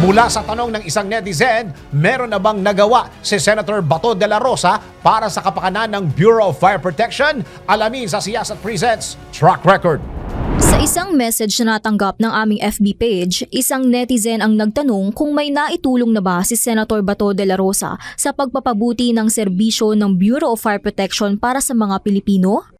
Mula sa tanong ng isang netizen, meron na bang nagawa si Senator Bato de la Rosa para sa kapakanan ng Bureau of Fire Protection? Alamin sa Siyasat Presents Track Record. Sa isang message na natanggap ng aming FB page, isang netizen ang nagtanong kung may naitulong na ba si Senator Bato de la Rosa sa pagpapabuti ng serbisyo ng Bureau of Fire Protection para sa mga Pilipino?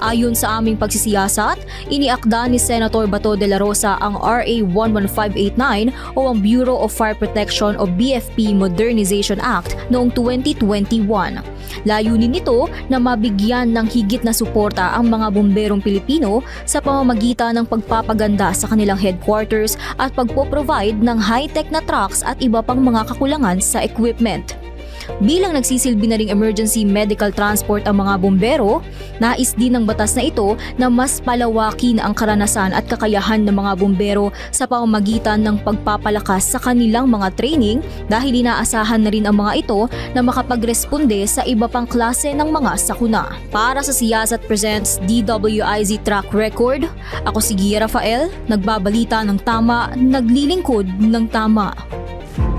Ayon sa aming pagsisiyasat, iniakda ni Senator Bato de la Rosa ang RA 11589 o ang Bureau of Fire Protection o BFP Modernization Act noong 2021. Layunin nito na mabigyan ng higit na suporta ang mga bomberong Pilipino sa pamamagitan ng pagpapaganda sa kanilang headquarters at pagpo-provide ng high-tech na trucks at iba pang mga kakulangan sa equipment. Bilang nagsisilbi na ring emergency medical transport ang mga bombero, nais din ng batas na ito na mas palawakin ang karanasan at kakayahan ng mga bombero sa pamamagitan ng pagpapalakas sa kanilang mga training dahil inaasahan na rin ang mga ito na makapagresponde sa iba pang klase ng mga sakuna. Para sa Siyasat Presents DWIZ Track Record, ako si Gia Rafael, nagbabalita ng tama, naglilingkod ng tama.